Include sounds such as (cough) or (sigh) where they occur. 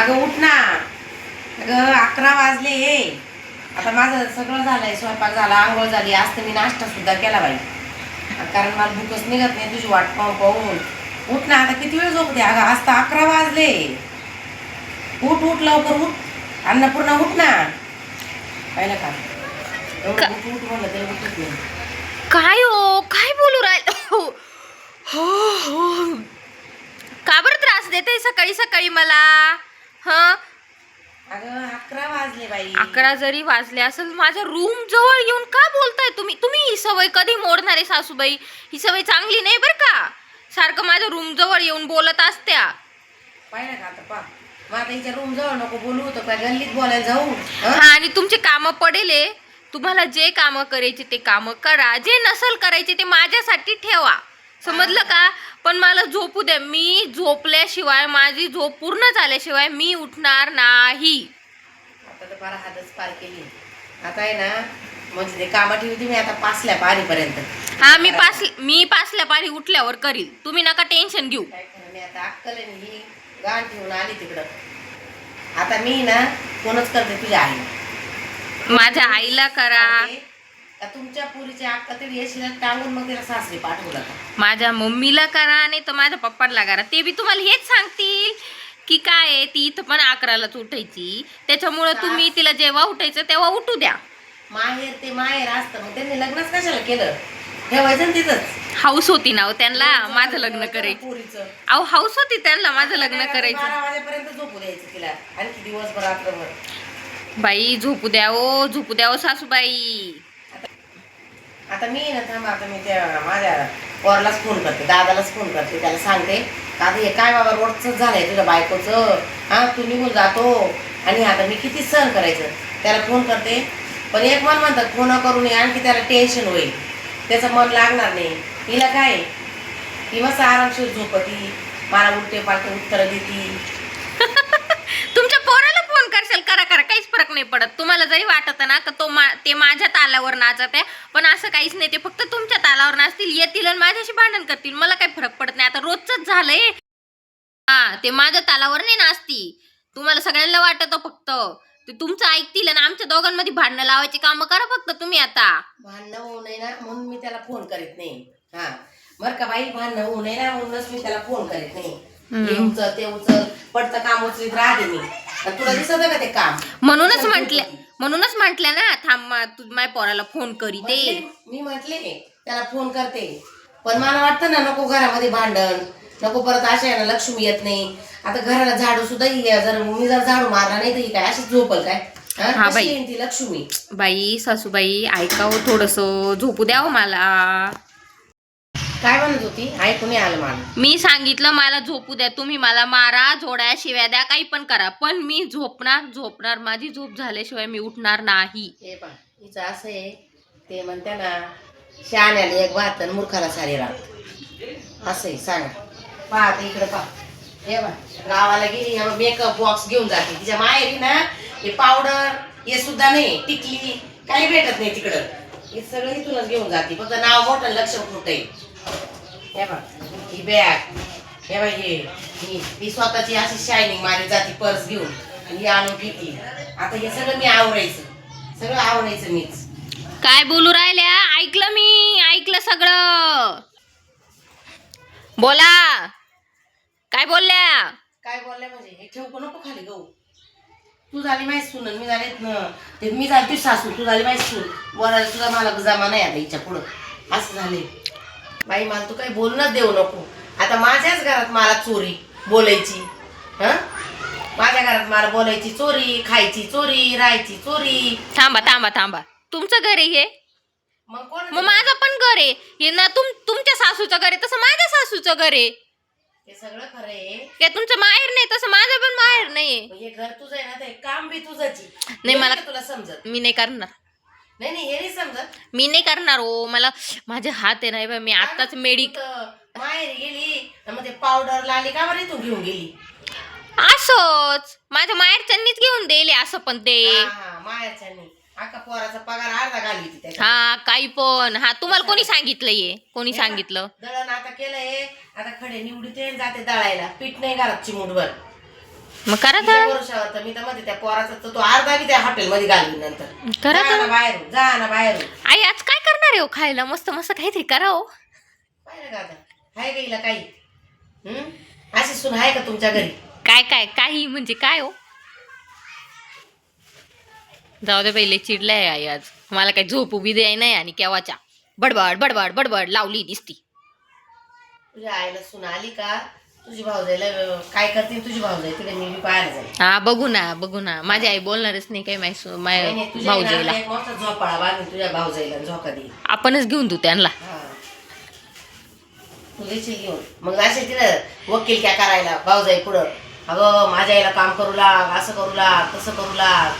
अगं उठ ना. अगं अकरा वाजले. आता माझं सगळं झालंय स्वयंपाक झाला आंघोळ झाली. आज तर मी नाश्ता सुद्धा केला बाई. कारण मला भूकच निघत नाही तुझी वाट पाहून पाहून. उठ ना आता किती वेळ झोपते? अगं आज तर अकरा वाजले. उठ उठ लवकर उठ. अन्नपूर्णा उठ ना. पाहिलं का? एवढं उठ उठ म्हणलं तरी उठत नाही. काय हो? काय बोलू राहिल? हो हो. का बरं त्रास देते सकाळी सकाळी मला ह अगं अकरा वाजले बाई. अकरा जरी वाजले असेल माझ्या रूम जवळ येऊन का बोलताय तुम्ही? तुम्ही ही सवय कधी मोडणार आहे सासूबाई? ही सवय चांगली नाही बरं का? सारखं माझ्या रूम जवळ येऊन बोलत असत्या. पाहिलं का आता पा? मग आता हिच्या रूम जवळ नको बोलू होतं काय गल्लीत बोलायला जाऊ हं? हा आणि तुमचे कामं पडेले तुम्हाला जे कामं करायचे ते कामं करा. जे नसल करायचे ते माझ्यासाठी ठेवा. समजलं का? पण मला झोपू द्या. मी झोपल्याशिवाय माझी झोप पूर्ण झाल्याशिवाय मी उठणार नाही. आता तर फार हातच पार केली. आता आहे ना म्हणजे ते कामं ठेवते मी आता पाचल्या पारीपर्यंत. हा मी पास मी पासल्या पारी उठल्यावर करील. तुम्ही नका टेन्शन घेऊ. काय खरं नाही आता अक्कल आहे ना ही गाण ठेवून आली तिकडं. आता मी ना फोनच करते तुझ्या आई माझ्या आईला करा. का तुमच्या पुरीची अक्का तरी येशील टांगून मग तिला सासरी पाठवलं का माझ्या मम्मीला करा नाही तर माझ्या पप्पाला करा. ते बी तुम्हाला हेच सांगतील. की काय आहे ती इथं पण अकरालाच उठायची. त्याच्यामुळं तुम्ही तिला जेव्हा उठायचं तेव्हा उठू द्या. माहेर ते माहेर असतं मग त्यांनी लग्नच कशाला केलं? ठेवायचं ना तिथंच. हाऊस होती ना हो त्यांना माझं लग्न करायचं. पुरीचं. अहो हाऊस होती त्यांना माझं लग्न करायचं. बारा वाजेपर्यंत झोपू द्यायचं तिला. आणखी दिवसभर रात्रभर. बाई झोपू द्या ओ झोपू द्या ओ सासूबाई. आता मी ना थांबा आता मी त्या माझ्या पोरालाच फोन करते दादालाच फोन करते त्याला सांगते का आता हे काय बाबा रोजच झालंय तुझ्या बायकोचं? हा तू निघून जातो. आणि आता मी किती सहन करायचं? त्याला फोन करते. पण एक मन म्हणतात फोन करून ये, आणखी त्याला टेन्शन होईल. त्याचं मन लागणार नाही. हिला काय? ही मस्त आरामशीर झोपती मला उठते पालते उत्तरं देती. (laughs) तुमच्या पोराला फोन करशाल? करा करा काहीच फरक नाही पडत. तुम्हाला जरी वाटत ना का तो मा- ते माझ्या तालावर नाचत आहे. पण असं काहीच नाही ते फक्त तुमच्या तालावर नाचतील येतील आणि माझ्याशी भांडण करतील. मला काही फरक पडत नाही. आता रोजच झालंय. हा ते माझ्या तालावर नाही नाचती तुम्हाला सगळ्यांना वाटत फक्त. ते तुमचं ऐकतील आणि आमच्या दोघांमध्ये भांडणं लावायची कामं करा फक्त तुम्ही आता. भांडणं होऊ नये ना म्हणून मी त्याला फोन करीत नाही. हा. बरं का बाई भांडणं होऊ नये ना म्हणूनच मी त्याला फोन करीत नाही. हे उचल ते उचल पडतं काम उचलीत राहते मी. तुला दिसत का ते काम? म्हणूनच म्हंटले. म्हणूनच म्हंटले ना थांब तू माझ्या पोराला फोन करी ते म्हटले- मी म्हटले त्याला फोन करते. पण मला वाटतं ना नको घरामध्ये भांडण. नको परत अशा आहे ना लक्ष्मी येत नाही. आता घराला झाडू सुद्धा ही जर मी जर झाडू मारला नाही तर ही काय अशीच झोपल काय? हा? हा, कशी बाई. येईन ती लक्ष्मी? बाई सासूबाई ऐकावं थोडस. झोपू द्यावं मला. काय म्हणत होती? ऐकून आलं मला? मी सांगितलं मला झोपू द्या. तुम्ही मला मारा जोड्या शिव्या द्या काही पण करा. पण मी झोपणार झोपणार. माझी झोप झाल्याशिवाय मी उठणार नाही. हे पा हिचं असं आहे ते म्हणते ना शहाण्याला एक भात आणि मूर्खाला सारी रात. असं आहे सांगा. पहा आता इकडे पहा. हे बा गावाला गेली मेकअप बॉक्स घेऊन जाते. तिच्या माहेरी ना हे पावडर हे सुद्धा नाही टिकली. काही भेटत नाही तिकडं. हे सगळं इथूनच घेऊन जाते. फक्त नाव मोठं लक्ष कुठे हे बा ही बॅग हे बा हे ही ही स्वतःची अशी शायनिंग मारी जाते पर्स घेऊन. आणि ही आणून घेतली आता हे सगळं मी आवरायचं. सगळं आवडायचं मीच. काय बोलू राहिल्या? ऐकलं मी ऐकलं सगळं. बोला. काय बोलल्या? काय बोलल्या म्हणजे? हे ठेवू नको खाली गहू? तू झाली माहीत सून आणि मी झाले मी झाली तुझी सासू तू झाली माहीत सून. बोलायला तुझा मला जमा नाही आता हिच्या पुढं. असं झाले बाई मला तू काही बोलणंच देऊ नको. आता माझ्याच घरात मला चोरी बोलायची. हं? माझ्या घरात मला बोलायची चोरी खायची चोरी राहायची चोरी. थांबा थांबा थांबा. तुमचं घर आहे हे? मग कोण मग माझं पण घर आहे. हे ना तुम तुमच्या सासूचं घर आहे तसं माझ्या सासूचं घर आहे. सगळं खरं आहे. ते तुमचं माहेर नाही तसं माझं पण माहेर हे. घर तुझं आहे ना ते काम बी तुझंच आहे. नाही, मला- तुला समजत? मी नाही करणार. नाही नाही हे नाही समजत. मी नाही करणार हो मला माझे हात आहे नाही मी आताच मेडिक माहेरी गेली आणि मग ते पावडर लाली का बरं इथून घेऊन गेली? असंच. माझ्या माहेरच्यांनीच घेऊन दिले असं पण ते. हा, माहेरच्यानी. अख्खा पोराचा पगार अर्धा घाली होती त्याच्यात. काही पण. हा तुम्हाला कोणी सांगितलं ये कोणी सांगितलं? दळण आता केलंय आता खडे निवडीते आणि जाते दळायला. पीठ नाही घरात चिमूटभर मग करा तिच्या तर भरोशावर तर मी तर म्हणते त्या पोराचा तर तो अर्धा बी त्या हॉटेलमध्ये घालवीन नंतर. करा जा ना तर बाहेरून जा ना बाहेरून. आई आज काय करणार आहे हो खायला? मस्त मस्त काहीतरी करा हो. पाहिलं का आता? आहे का हिला काही? हम्म? अशी सून आहे का तुमच्या घरी? काय काय काही म्हणजे काय हो? जाऊ दे पहिले चिडलाय आई आज. मला काही झोप उभी द्याय नाही आणि केव्हाच्या? बडबड बडबड बडबड लावली दिसती. तुझ्या आईला सून आली का? तुझी भाऊजाईला काय करते तुझी भाऊजाई मी बी पाहायला जाईल हा बघू ना बघू ना. माझी आई बोलणारच नाही माय नाही, माय भाऊजाईला आईला एक मोठा झोपाळा बांधून तुझ्या भाऊजाईला झोका दे. आपणच घेऊन देऊ त्यांना. तू देशील घेऊन. मग असे तिला वकील क्या करायला भाऊजाई पुढं. अगं माझ्या आईला काम करू लाग असं करू लाग तसं करू लाग.